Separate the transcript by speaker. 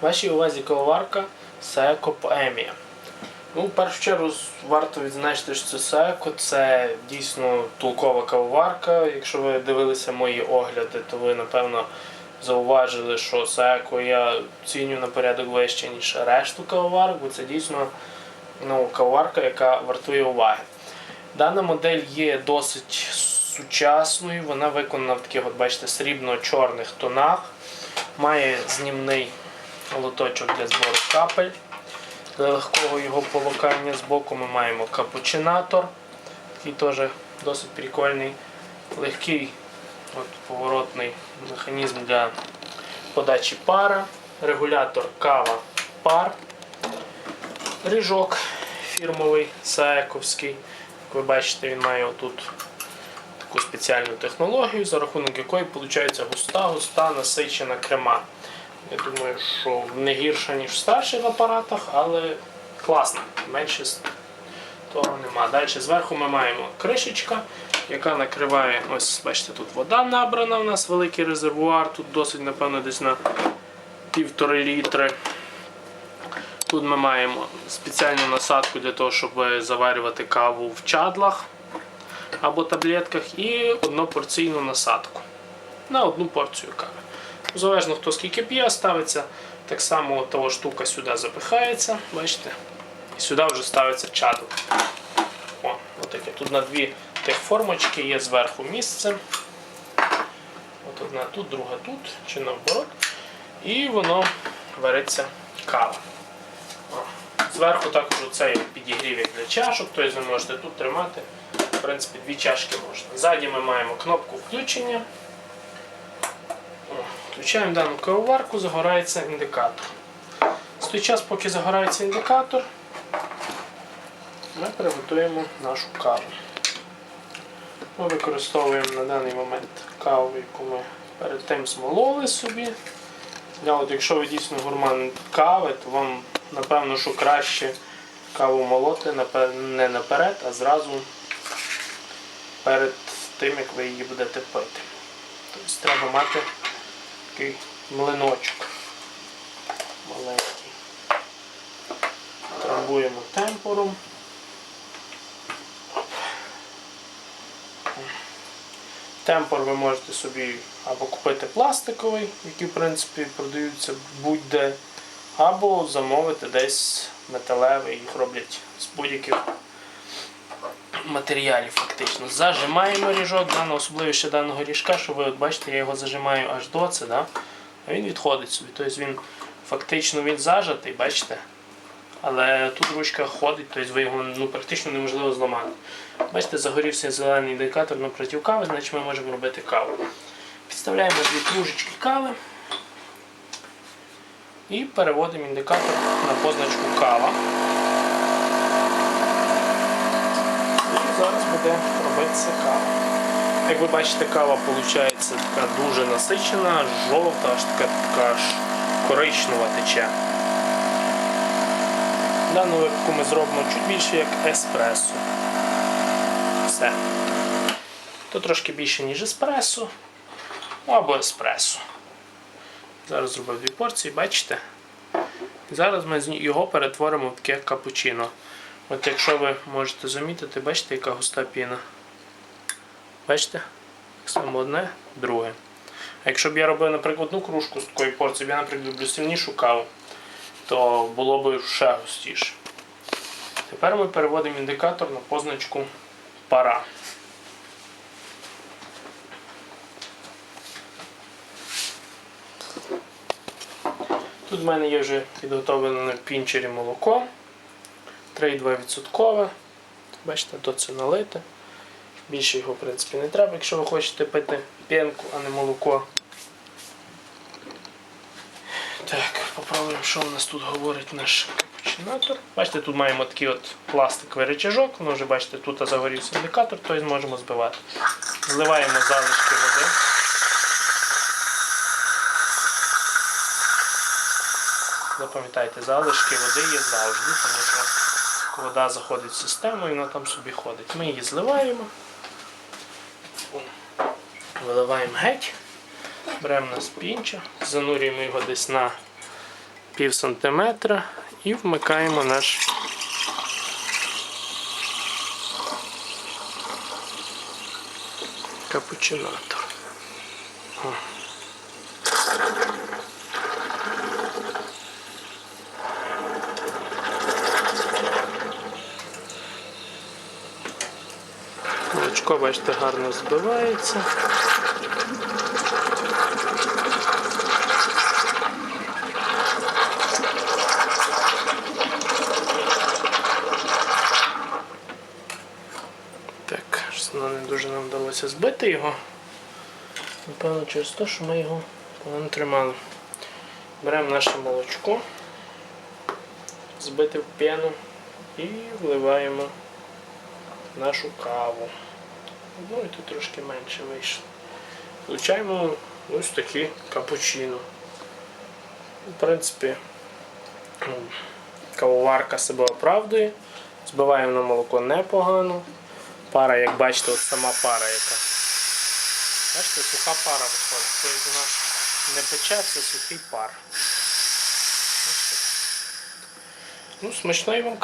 Speaker 1: Вашій увазі кавоварка Seco Poemia. Ну, в першу чергу варто відзначити, що це Seco, це дійсно толкова кавоварка. Якщо ви дивилися мої огляди, то ви напевно зауважили, що Seco я ціню на порядок вище, ніж решту кавоварок, бо це дійсно ну, кавоварка, яка вартує уваги. Дана модель є досить сучасною, вона виконана в таких, от бачите, срібно-чорних тонах. Має знімний лоточок для збору капель. Для легкого його полокання з боку ми маємо капучинатор, який теж досить прикольний. Легкий от, поворотний механізм для подачі пара, регулятор кава пар, ріжок фірмовий саековський. Як ви бачите, він має отут таку спеціальну технологію, за рахунок якої виходить густа, густа насичена крема. Я думаю, що не гірша, ніж в старших апаратах, але класно. Менше того нема. Далі зверху ми маємо кришечка, яка накриває, ось бачите, тут вода набрана, у нас великий резервуар, тут досить, напевно, десь на півтори літри. Тут ми маємо спеціальну насадку для того, щоб заварювати каву в чадлах або таблетках, і однопорційну насадку на одну порцію кави. Залежно хто скільки п'є, ставиться так само того штука сюди запихається, бачите? І сюди вже ставиться чадло. О, отаке. Тут на дві тих формочки є зверху місце. От одна тут, друга тут, чи навпорот. І воно вариться кава. О. Зверху також оцей підігрів як для чашок, тобто ви можете тут тримати. В принципі, дві чашки можна. Ззаді ми маємо кнопку включення. Включаємо дану кавоварку, загорається індикатор. З той час, поки загорається індикатор, ми приготуємо нашу каву. Ми використовуємо на даний момент каву, яку ми перед тим смололи собі. Я от, якщо ви дійсно гурман кави, то вам напевно, що краще каву молоти не наперед, а зразу перед тим, як ви її будете пити. Тобто треба мати такий млиночок маленький. Трамбуємо темпором. Темпор ви можете собі або купити пластиковий, які в принципі продаються будь-де, або замовити десь металевий, їх роблять з будь-яких матеріалів фактично. Зажимаємо ріжок, дана особливість ще даного ріжка, що ви от бачите, я його зажимаю аж до це, да? а він відходить собі. Тобто він фактично він зажатий, бачите? Але тут ручка ходить, тобто ви його ну, практично неможливо зламати. Бачите, загорівся зелений індикатор напроти кави, значить ми можемо робити каву. Підставляємо дві кружечки кави і переводимо індикатор на позначку кава. І зараз буде робитися кава. Як ви бачите, кава виходить така дуже насичена, жовта, аж така, така аж коричнева тече. В даному випадку ми зробимо чуть більше як еспресо. Все. То трошки більше, ніж еспресо. Ну, або еспресо. Зараз зробив дві порції, бачите? Зараз ми його перетворимо в таке капучино. От якщо ви можете замітити, бачите, яка густа піна. Бачите? Так само одне, друге. А якщо б я робив, наприклад, одну кружку з такої порції, я, наприклад, люблю сильнішу каву, то було б ще густіше. Тепер ми переводимо індикатор на позначку пара. Тут в мене є вже підготовлене на пінчері молоко 3,2%. Бачите, то це налите. Більше його, в принципі, не треба, якщо ви хочете пити п'янку, а не молоко. Так, попробуємо, що у нас тут говорить наш капучинатор. Бачите, тут маємо такий от пластиковий речажок, воно вже бачите, тут загорівся індикатор, тобто зможемо збивати. Зливаємо залишки води. Запам'ятайте, залишки води є завжди, тому що вода заходить в систему і вона там собі ходить. Ми її зливаємо, виливаємо геть, беремо на спінча, занурюємо його десь на пів сантиметра і вмикаємо наш капучинатор. О. Молочко, бачите, гарно збивається. Так, воно не дуже нам вдалося збити його. Напевно, через те, що ми його погано тримали. Беремо наше молочко, збите в п'яну і вливаємо нашу каву. Ну і тут трошки менше вийшло. Получаємо ось такі капучино. В принципі, м, кавоварка себе оправдує. Збиваємо на молоко непогано. Пара, як бачите, от сама пара яка. Бачите, суха пара виходить. Тобто вона не пече, це сухий пар. Ну, смачної вам.